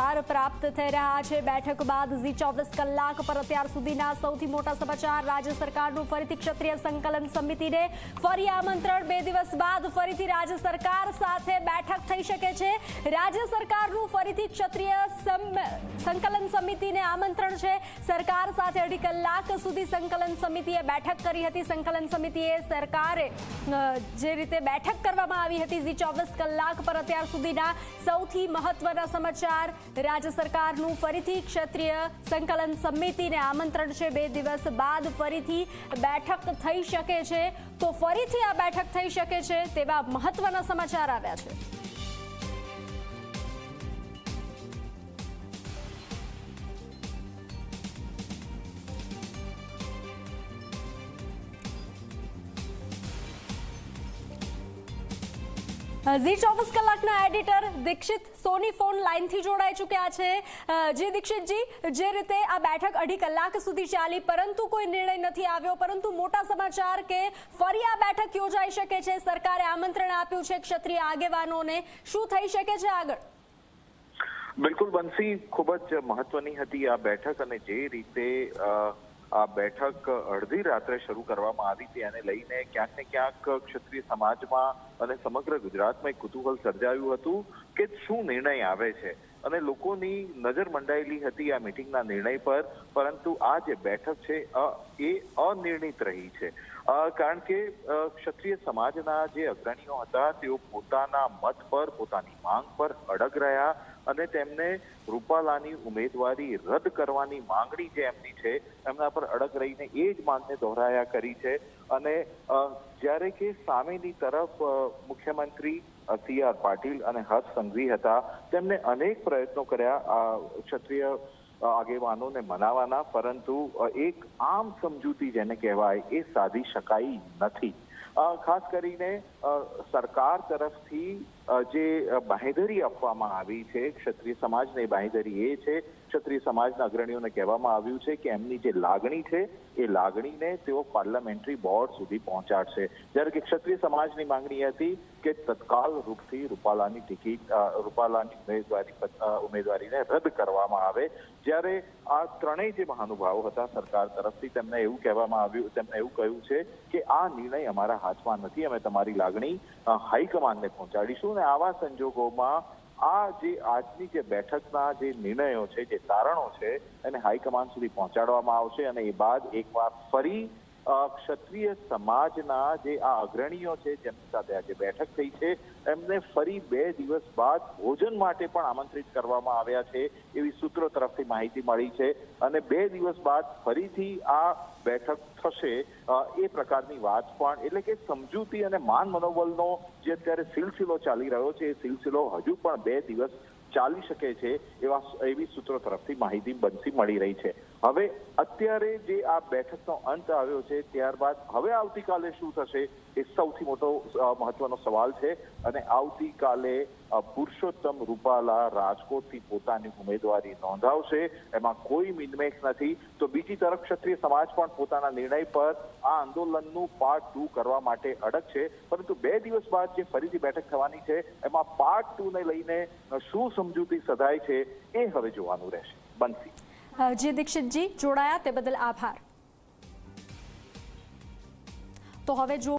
સમાચાર પ્રાપ્ત થઈ રહ્યા છે. બેઠક બાદ ઝી ચોવીસ કલાક પર અત્યાર સુધીના સૌથી મોટા સમાચાર. રાજ્ય સરકારનું ફરીથી ક્ષત્રિય સંકલન સમિતિને ફરી આમંત્રણ. બે દિવસ બાદ ફરીથી રાજ્ય સરકાર સાથે બેઠક થઈ શકે છે. રાજ્ય સરકારનું ફરીથી ક્ષત્રિય સંકલન સમિતિને આમંત્રણ છે. સરકાર સાથે અઢી કલાક સુધી સંકલન સમિતિએ બેઠક કરી હતી. સંકલન સમિતિએ સરકારે જે રીતે બેઠક કરવામાં આવી હતી ઝી ચોવીસ કલાક પર અત્યાર સુધીના સૌથી મહત્વના સમાચાર રાજ્ય સરકારનું ફરીથી ક્ષત્રિય સંકલન સમિતિને આમંત્રણ છે. બે દિવસ બાદ ફરીથી બેઠક થઈ શકે છે. તો ફરીથી આ બેઠક થઈ શકે છે તેવા મહત્વના સમાચાર આવ્યા છે. ઝી ચોવીસ કલાકના એડિટર દીક્ષિત સોની ફોન લાઇનથી જોડાઈ ચૂક્યા છે. જે દીક્ષિતજી, જે રીતે આ બેઠક અઢી કલાક સુધી ચાલી, પરંતુ કોઈ નિર્ણય નથી આવ્યો, પરંતુ મોટા સમાચાર કે ફરી આ બેઠક યોજાઈ શકે છે. સરકારે આમંત્રણ આપ્યું છે ક્ષત્રિય આગેવાનોને. શું થઈ શકે છે આગળ? બિલકુલ, બંસી, ખૂબ જ મહત્વની હતી આ બેઠક અને જે રીતે આ બેઠક અડધી રાત્રે શરૂ કરવામાં આવી હતી. એને લઈને ક્યાંક ને ક્યાંક ક્ષત્રિય સમાજમાં અને સમગ્ર ગુજરાતમાં એક કુતૂહલ સર્જાયું હતું કે શું નિર્ણય આવે છે. અને લોકોની નજર મંડાયેલી હતી આ મિટિંગના નિર્ણય પર, પરંતુ આ જે બેઠક છે એ અનિર્ણિત રહી છે. કારણ કે ક્ષત્રિય સમાજના જે અગ્રણીઓ હતા, તેઓ પોતાના મત પર, પોતાની માંગ પર અડગ રહ્યા. અને તેમને રૂપાલાની ઉમેદવારી રદ કરવાની માંગણી જે એમની છે, એમના પર અડગ રહીને એ જ માંગને દોહરાયા કરી છે. અને જ્યારે કે સામેની તરફ મુખ્યમંત્રી સી આર પાટીલ અને હર્ષ સંઘવી હતા, તેમને અનેક પ્રયત્નો કર્યા ક્ષત્રિય આગેવાનોને મનાવવાના પરંતુ એક આમ સમજૂતી જેને કહેવાય, એ સાધી શકાઈ નથી. ખાસ કરીને સરકાર તરફથી જે બાંહેધરી આપવામાં આવી છે, ક્ષત્રિય સમાજને બાંહેધરી એ છે, ક્ષત્રિય સમાજના અગ્રણીઓને કહેવામાં આવ્યું છે કે એમની જે લાગણી છે, એ લાગણીને તેઓ પાર્લામેન્ટરી બોર્ડ સુધી પહોંચાડશે. જ્યારે કે ક્ષત્રિય સમાજની માંગણી હતી કે તત્કાલ રૂપથી રૂપાલાની ટિકિટ રૂપાલાની ઉમેદવારી ઉમેદવારીને રદ કરવામાં આવે. જ્યારે આ ત્રણેય જે મહાનુભાવો હતા સરકાર તરફથી, તેમને એવું કહેવામાં આવ્યું, તેમને એવું કહ્યું છે કે આ નિર્ણય અમારા હાથમાં નથી. અમે તમારી લાગણી હાઈકમાન્ડને પહોંચાડીશું અને આવા સંજોગોમાં આ જે આજની જે બેઠકના જે નિર્ણયો છે, જે તારણો છે, એને હાઈકમાન્ડ સુધી પહોંચાડવામાં આવશે અને એ બાદ એકવાર ફરી ક્ષત્રિય સમાજના જે આ અગ્રણીઓ છે, જેમની સાથે આજે બેઠક થઈ છે, એમને ફરી બે દિવસ બાદ ભોજન માટે પણ આમંત્રિત કરવામાં આવ્યા છે, એવી સૂત્રો તરફથી માહિતી મળી છે. અને બે દિવસ બાદ ફરીથી આ બેઠક થશે એ પ્રકારની વાત પણ, એટલે કે સમજૂતી અને માન મનોબલનો જે અત્યારે સિલસિલો ચાલી રહ્યો છે, એ સિલસિલો હજુ પણ બે દિવસ ચાલી શકે છે એવા એવી સૂત્રો તરફથી માહિતી બનતી મળી રહી છે. હવે અત્યારે જે આ બેઠકનો અંત આવ્યો છે, ત્યારબાદ હવે આવતીકાલે શું થશે એ સૌથી મોટો મહત્વનો સવાલ છે અને આવતીકાલે પુરુષોત્તમ રૂપાલા રાજકોટથી પોતાની ઉમેદવારી નોંધાવશે. એમાં કોઈ મિનમેક નથી. તો બીજી તરફ ક્ષત્રિય સમાજ પણ પોતાના નિર્ણય પર આ આંદોલનનું પાર્ટ ટુ કરવા માટે અડગ છે. પરંતુ બે દિવસ બાદ જે ફરીથી બેઠક થવાની છે, એમાં પાર્ટ ટુ ને લઈને શું સમજૂતી સધાય છે, એ હવે જોવાનું રહેશે. બનશે. જી દીક્ષિતજી, જોડાયા તે બદલ આભાર. તો હવે જો